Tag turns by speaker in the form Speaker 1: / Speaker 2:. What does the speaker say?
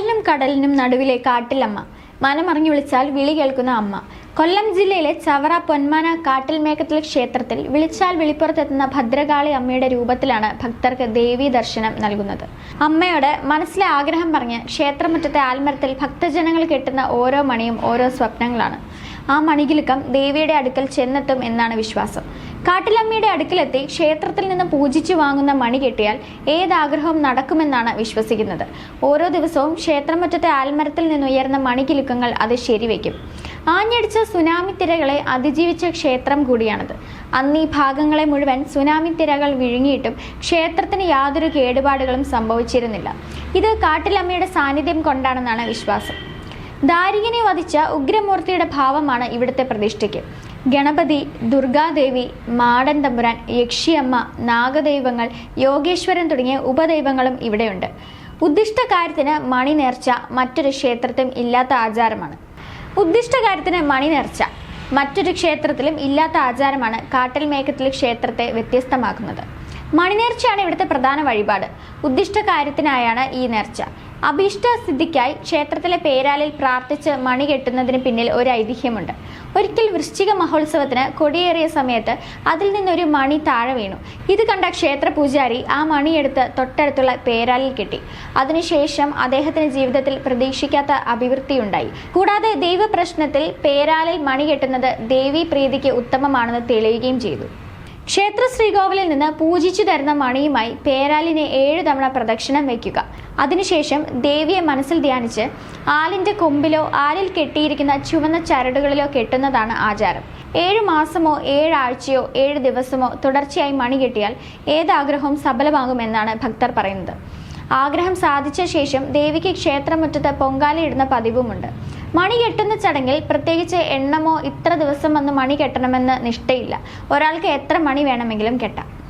Speaker 1: കായലിനും കടലിനും നടുവിലെ കാട്ടിലമ്മ. മനമറിഞ്ഞു വിളിച്ചാൽ വിളി കേൾക്കുന്ന അമ്മ. കൊല്ലം ജില്ലയിലെ ചവറ പൊന്മാന കാട്ടിൽ മേക്കത്തിൽ ക്ഷേത്രത്തിൽ വിളിച്ചാൽ വിളിപ്പുറത്തെത്തുന്ന ഭദ്രകാളി അമ്മയുടെ രൂപത്തിലാണ് ഭക്തർക്ക് ദേവീ ദർശനം നൽകുന്നത്. അമ്മയോട് മനസ്സിലെ ആഗ്രഹം പറഞ്ഞ് ക്ഷേത്രമുറ്റത്തെ ആൽമരത്തിൽ ഭക്തജനങ്ങൾ കെട്ടുന്ന ഓരോ മണിയും ഓരോ സ്വപ്നങ്ങളാണ്. ആ മണികിലുക്കം ദേവിയുടെ അടുക്കൽ ചെന്നെത്തും എന്നാണ് വിശ്വാസം. കാട്ടിലമ്മയുടെ അടുക്കിലെത്തി ക്ഷേത്രത്തിൽ നിന്ന് പൂജിച്ചു വാങ്ങുന്ന മണി കിട്ടിയാൽ ഏതാഗ്രഹവും നടക്കുമെന്നാണ് വിശ്വസിക്കുന്നത്. ഓരോ ദിവസവും ക്ഷേത്രമുറ്റത്തെ ആൽമരത്തിൽ നിന്നുയർന്ന മണികിലുക്കങ്ങൾ അത് ശരിവെക്കും. ആഞ്ഞടിച്ച സുനാമി തിരകളെ അതിജീവിച്ച ക്ഷേത്രം കൂടിയാണത്. അന്ന് ഈ ഭാഗങ്ങളെ മുഴുവൻ സുനാമി തിരകൾ വിഴുങ്ങിയിട്ടും ക്ഷേത്രത്തിന് യാതൊരു കേടുപാടുകളും സംഭവിച്ചിരുന്നില്ല. ഇത് കാട്ടിലമ്മയുടെ സാന്നിധ്യം കൊണ്ടാണെന്നാണ് വിശ്വാസം. ദാരികനെ വധിച്ച ഉഗ്രമൂർത്തിയുടെ ഭാവമാണ് ഇവിടുത്തെ പ്രതിഷ്ഠയ്ക്ക്. ഗണപതി ദുർഗാദേവി മാടൻ തമ്പുരാൻ യക്ഷിയമ്മ നാഗദൈവങ്ങൾ യോഗേശ്വരൻ തുടങ്ങിയ ഉപദൈവങ്ങളും ഇവിടെയുണ്ട്. ഉദ്ദിഷ്ട കാര്യത്തിന് മണി നേർച്ച മറ്റൊരു ക്ഷേത്രത്തിലും ഇല്ലാത്ത ആചാരമാണ്. ഉദ്ദിഷ്ട കാര്യത്തിന് മണി നേർച്ച മറ്റൊരു ക്ഷേത്രത്തിലും ഇല്ലാത്ത ആചാരമാണ് കാട്ടൽ മേഘത്തിൽ ക്ഷേത്രത്തെ വ്യത്യസ്തമാക്കുന്നത്. മണിനേർച്ചയാണ് ഇവിടുത്തെ പ്രധാന വഴിപാട്. ഉദ്ദിഷ്ട കാര്യത്തിനായാണ് ഈ നേർച്ച. അഭീഷ്ട സിദ്ധിക്കായി ക്ഷേത്രത്തിലെ പേരാലിൽ പ്രാർത്ഥിച്ച് മണി കെട്ടുന്നതിന് പിന്നിൽ ഒരു ഐതിഹ്യമുണ്ട്. ഒരിക്കൽ വൃശ്ചിക മഹോത്സവത്തിന് കൊടിയേറിയ സമയത്ത് അതിൽ നിന്നൊരു മണി താഴെ വീണു. ഇത് കണ്ട ക്ഷേത്ര പൂജാരി ആ മണിയെടുത്ത് തൊട്ടടുത്തുള്ള പേരാലിൽ കെട്ടി. അതിനുശേഷം അദ്ദേഹത്തിന് ജീവിതത്തിൽ പ്രതീക്ഷിക്കാത്ത അഭിവൃദ്ധിയുണ്ടായി. കൂടാതെ ദൈവപ്രശ്നത്തിൽ പേരാലിൽ മണി കെട്ടുന്നത് ദേവി പ്രീതിക്ക് ഉത്തമമാണെന്ന് തെളിയുകയും ചെയ്തു. ക്ഷേത്ര ശ്രീകോവിലിൽ നിന്ന് പൂജിച്ചു തരുന്ന മണിയുമായി പേരാലിനെ ഏഴു തവണ പ്രദക്ഷിണം വയ്ക്കുക. അതിനുശേഷം ദേവിയെ മനസ്സിൽ ധ്യാനിച്ച് ആലിന്റെ കൊമ്പിലോ ആലിൽ കെട്ടിയിരിക്കുന്ന ചുവന്ന ചരടുകളിലോ കെട്ടുന്നതാണ് ആചാരം. ഏഴു മാസമോ ഏഴാഴ്ചയോ ഏഴ് ദിവസമോ തുടർച്ചയായി മണി കെട്ടിയാൽ ഏതാഗ്രഹവും സഫലമാകുമെന്നാണ് ഭക്തർ പറയുന്നത്. ആഗ്രഹം സാധിച്ച ശേഷം ദേവിക്ക് ക്ഷേത്രമുറ്റത്ത് പൊങ്കാലയിടുന്ന പതിവുമുണ്ട്. മണി കെട്ടുന്ന ചടങ്ങിൽ പ്രത്യേകിച്ച് എണ്ണമോ ഇത്ര ദിവസം വന്ന് മണി കെട്ടണമെന്ന് നിഷ്ഠയില്ല. ഒരാൾക്ക് എത്ര മണി വേണമെങ്കിലും കെട്ടാം.